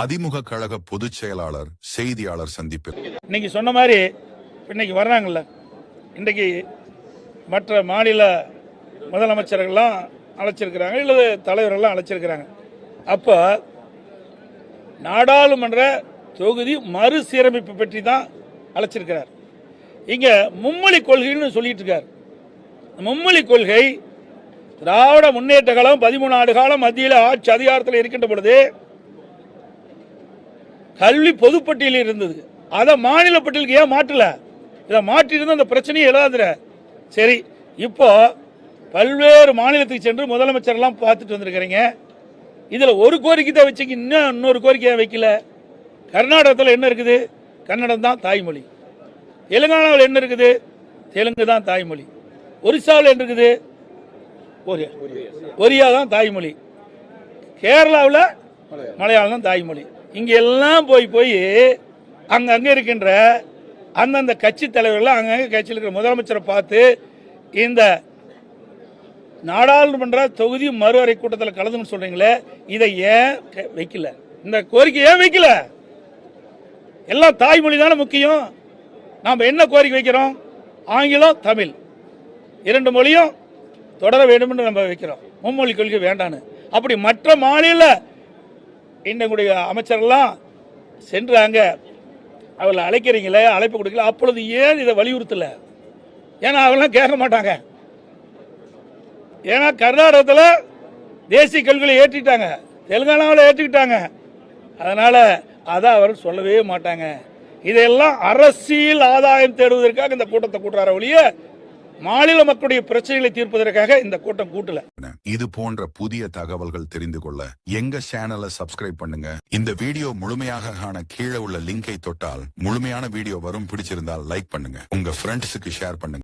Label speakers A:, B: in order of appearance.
A: அதிமுக கழக பொதுச் செயலாளர் செய்தியாளர் சந்திப்பில்.
B: இன்னைக்கு சொன்ன மாதிரி இன்னைக்கு வர்றாங்கல்ல. இன்னைக்கு மற்ற மாநில முதலமைச்சர்கள்லாம் அழைச்சிருக்கிறாங்க இல்லது தலைவர்கள்லாம் அழைச்சிருக்கிறாங்க. அப்போ நாடாளுமன்ற தொகுதி மறுசீரமைப்பு பற்றி தான் அழைச்சிருக்கிறார். இங்கே மும்மொழி கொள்கைன்னு சொல்லிட்டு இருக்கார். மும்மொழி கொள்கை திராவிட முன்னேற்ற காலம் பதிமூணு ஆண்டு காலம் மத்தியில் ஆட்சி அதிகாரத்தில் இருக்கின்ற பொழுது கல்வி பொதுப்பட்டியலில் இருந்தது. அதை மாநில பட்டியலுக்கு ஏன் மாற்றல? இதை மாற்றிருந்தா அந்த பிரச்சனையே எழாதுற சரி இப்போ பல்வேறு மாநிலத்துக்கு சென்று முதலமைச்சர்லாம் பார்த்துட்டு வந்திருக்கிறீங்க. இதில் ஒரு கோரிக்கை தான் வச்சுங்க இன்னும் இன்னொரு கோரிக்கையை வைக்கல? கர்நாடகத்தில் என்ன இருக்குது? கன்னடம் தான் தாய்மொழி. தெலுங்கானாவில் என்ன இருக்குது? தெலுங்கு தான் தாய்மொழி. ஒரிசாவில் என்ன இருக்குது? ஒரியா. ஒரியா தான் தாய்மொழி. கேரளாவில் மலையாளம் தான் தாய்மொழி. இங்கே எல்லாம் போய் போய் அங்கங்கே இருக்கின்ற அந்தந்த கட்சி தலைவர்கள் அங்கங்கே கட்சியில் இருக்கிற முதலமைச்சரை பார்த்து இந்த நாடாளுமன்ற தொகுதி மறுவரை கூட்டத்தில் கலந்துன்னு சொல்றீங்களே இதை ஏன் க- வைக்கல? இந்த கோரிக்கை ஏன் வைக்கல? எல்லாம் தாய்மொழி தானே முக்கியம். நாம் என்ன கோரிக்கை வைக்கிறோம்? ஆங்கிலம் தமிழ். இரண்டு மொழியும் தொடர வேண்டும் என்று நம்ம வைக்கிறோம். மும்மொழி கொள்கை வேண்டான்னு. அப்படி மற்ற மாநில இன்னுடைய அமைச்சரெல்லாம் சென்றாங்க. அவளை அழைக்கிறீங்களே அழைப்பு கொடுக்கல. அப்பொழுது ஏன் இதை வலியுறுத்தல? ஏன்னா அவெல்லாம் கேட்க மாட்டாங்க. ஏன்னா கர்நாடகத்தில் தேசிய கல்வியில் ஏற்றிட்டாங்க. தெலுங்கானாவில் ஏற்றிக்கிட்டாங்க அதனால் அதை அவர் சொல்லவே மாட்டாங்க. இதையெல்லாம் அரசியல் ஆதாயம் தேடுவதற்காக இந்த கூட்டத்தை கூட்டுறார ஒழிய மாநில மக்களுடைய பிரச்சனைகளை தீர்ப்பதற்காக இந்த கூட்டம் கூட்டல.
A: இது போன்ற புதிய தகவல்கள் தெரிந்து கொள்ள எங்க சேனலை சப்ஸ்கிரைப் பண்ணுங்க. இந்த வீடியோ முழுமையாக காண கீழே உள்ள லிங்கை தொட்டால் முழுமையான வீடியோ வரும். பிடிச்சிருந்தால் லைக் பண்ணுங்க. உங்க ஃப்ரெண்ட்ஸுக்கு ஷேர் பண்ணுங்க.